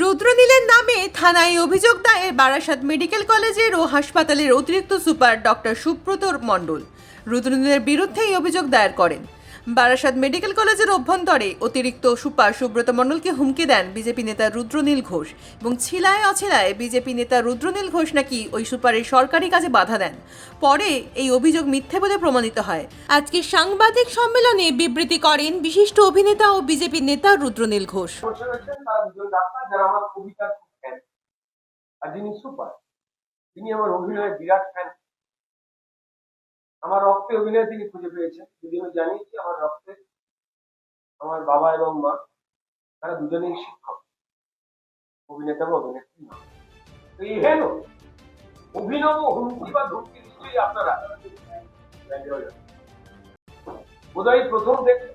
রুদ্রনীলের নামে থানায় অভিযোগ দায়ের বারাসাত মেডিকেল কলেজের ও হাসপাতালের অতিরিক্ত সুপার ডক্টর সুব্রত মণ্ডল। রুদ্রনীলের বিরুদ্ধে এই অভিযোগ দায়ের করেন। বারাসাত মেডিকেল কলেজের অভ্যন্তরে অতিরিক্ত সুপার সুব্রত মণ্ডলকে হুমকি দেন বিজেপি নেতা রুদ্রনীল ঘোষ এবং ছিলায় অছিলায় বিজেপি নেতা রুদ্রনীল ঘোষ নাকি ওই সুপারের সরকারি কাজে বাধা দেন। পরে এই অভিযোগ মিথ্যে বলে প্রমাণিত হয়। আজকে সাংবাদিক সম্মেলনে বিবৃতি করেন বিশিষ্ট অভিনেতা ও বিজেপি নেতা রুদ্রনীল ঘোষ। আমার অভিনয়ের বিরাট ফ্যান আমার রক্তে অভিনয় তিনি খুঁজে পেয়েছেন। যদি আমি জানিয়েছি আমার রক্তে আমার বাবা এবং মা, তারা দুজনেই শিক্ষক। অভিনেতা বা অভিনেত্রী নয়। তো হেন, অভিনব হুমকি বা ধুমকি নিশ্চয়ই আপনারা বোধহয় প্রথম দেখে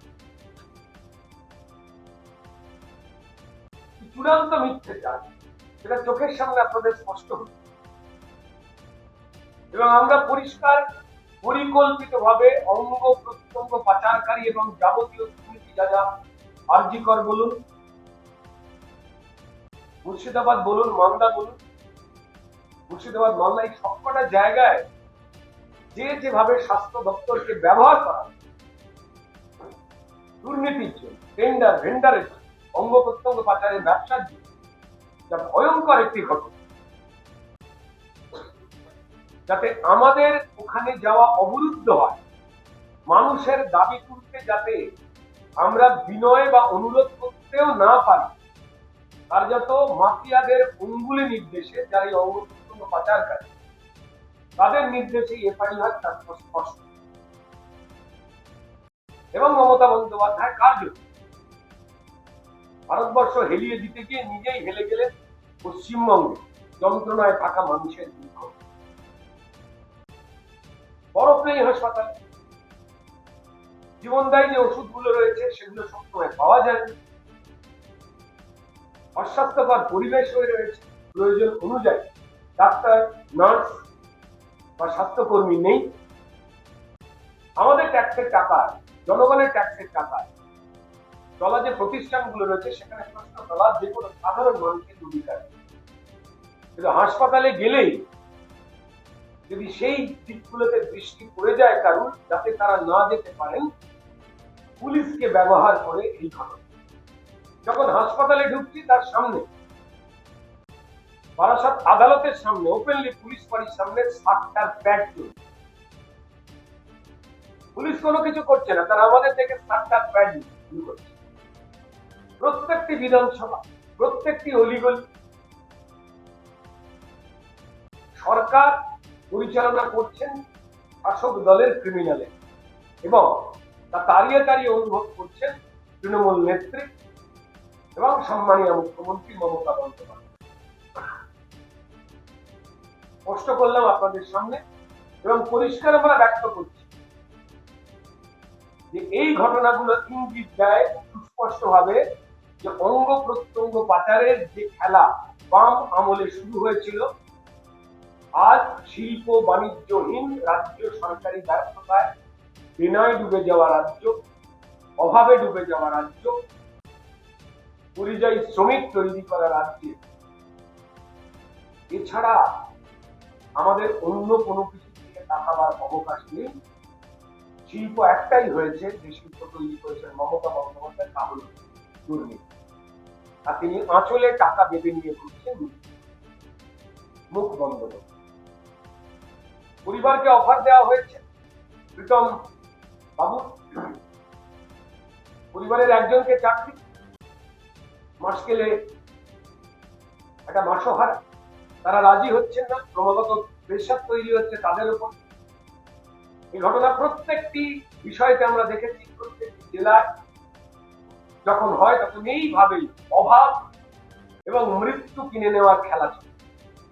চূড়ান্ত মিথ্যে চান, সেটা চোখের সামনে আপনাদের স্পষ্ট হচ্ছে এবং আমরা পরিষ্কার পরিকল্পিত ভাবে অঙ্গ প্রত্যঙ্গ পাচারকারী এবং যাবতীয় দুর্নীতি যা যা আর্জিকর বলুন, মুর্শিদাবাদ বলুন, মালদা বলুন, মুর্শিদাবাদ, মালদা, এই সবকটা জায়গায় যে যেভাবে স্বাস্থ্য দপ্তরকে ব্যবহার করা দুর্নীতির জন্য টেন্ডার ভেন্ডারের জন্য, অঙ্গ প্রত্যঙ্গ পাচারের ব্যবসার জন্য, যা ভয়ঙ্কর একটি ঘটনা। যাতে আমাদের ওখানে যাওয়া অবরুদ্ধ হয়। মানুষের দাবি তুলতে যাতে আমরা বিনয় বা অনুরোধ করতেও না পারি, তার যত মাফিয়াদের অঙ্গুলি নির্দেশে যারা এই অঙ্গ প্রত্যঙ্গ পাচারকারী তাদের নির্দেশে এফআইআর তার স্পষ্ট। এবং মমতা বন্দ্যোপাধ্যায় কার্য ভারতবর্ষ হেলিয়ে দিতে গিয়ে নিজেই হেলে গেলেন পশ্চিমবঙ্গে যন্ত্রণায় থাকা মানুষের দুঃখ নেই হাসপাতালে জীবনদায়ী যে ওষুধগুলো রয়েছে, সেগুলো সবসময় পাওয়া যায় অস্বাস্থ্যকর পরিবেশ হয়ে রয়েছে। প্রয়োজন অনুযায়ী ডাক্তার, নার্স বা স্বাস্থ্যকর্মী নেই। আমাদের ট্যাক্সের টাকা, জনগণের ট্যাক্সের টাকা। চলা যে প্রতিষ্ঠানগুলো রয়েছে, সেখানে প্রশ্ন তোলা যে কোনো সাধারণ মানুষের অধিকার কিন্তু হাসপাতালে গেলেই যদি সেই দিকগুলোতে দৃষ্টি পড়ে যায় কারণ যাতে তারা না যেতে পারেন, পুলিশকে ব্যবহার করে এই ঘটনা। যখন হাসপাতালে ঢুকছি তার সামনে, বারাসাত আদালতের সামনে ওপেনলি পুলিশ বাড়ির সামনে সাতটার প্যাড চলছে পুলিশ কোনো কিছু করছে না, তারা আমাদের থেকে সাতটার প্যাড শুরু করছে। প্রত্যেকটি বিধানসভা, প্রত্যেকটি অলিগলি, সরকার পরিচালনা করছেন শাসক দলের ক্রিমিনালে এবং তা তাড়িয়ে তাড়িয়ে অনুভব করছেন তৃণমূল নেত্রী এবং সম্মানীয় মুখ্যমন্ত্রী মমতা বন্দ্যোপাধ্যায়। স্পষ্ট করলাম আপনাদের সামনে এবং পরিষ্কার আমরা ব্যক্ত করছি যে এই ঘটনাগুলো ইঙ্গিত দেয় সুস্পষ্ট ভাবে যে অঙ্গ প্রত্যঙ্গ পাচারের যে খেলা বাম আমলে শুরু হয়েছিল শিল্প বাণিজ্যহীন রাজ্য সরকারি ব্যর্থতায় বিনয় ডুবে যাওয়া রাজ্য, অভাবে ডুবে যাওয়া রাজ্য, পরিযায়ী শ্রমিক তৈরি করা রাজ্যে। এছাড়া আমাদের অন্য কোনো কিছু দিকে তাকাবার অবকাশ নেই। শিল্প একটাই হয়েছে, যে শিল্প তৈরি করেছেন মমতা বন্দ্যোপাধ্যায়, তা হল দুর্নীতি। আর তিনি আঁচলে টাকা বেঁধে নিয়ে ঘুরছেন মুখ বন্ধ। পরিবারকে অফার দেওয়া হয়েছে। প্রীতম বাবু, পরিবারের একজনকে চাকরি মাস গেলে একটা মাসহারা। তারা রাজি হচ্ছেন না, ক্রমাগত প্রেশার তৈরি হচ্ছে তাদের উপর। এই ঘটনা প্রত্যেকটি বিষয়কে আমরা দেখেছি, প্রত্যেকটি জেলায়। যখন হয় তখন এইভাবেই অভাব এবং মৃত্যু কিনে নেওয়ার খেলা চলে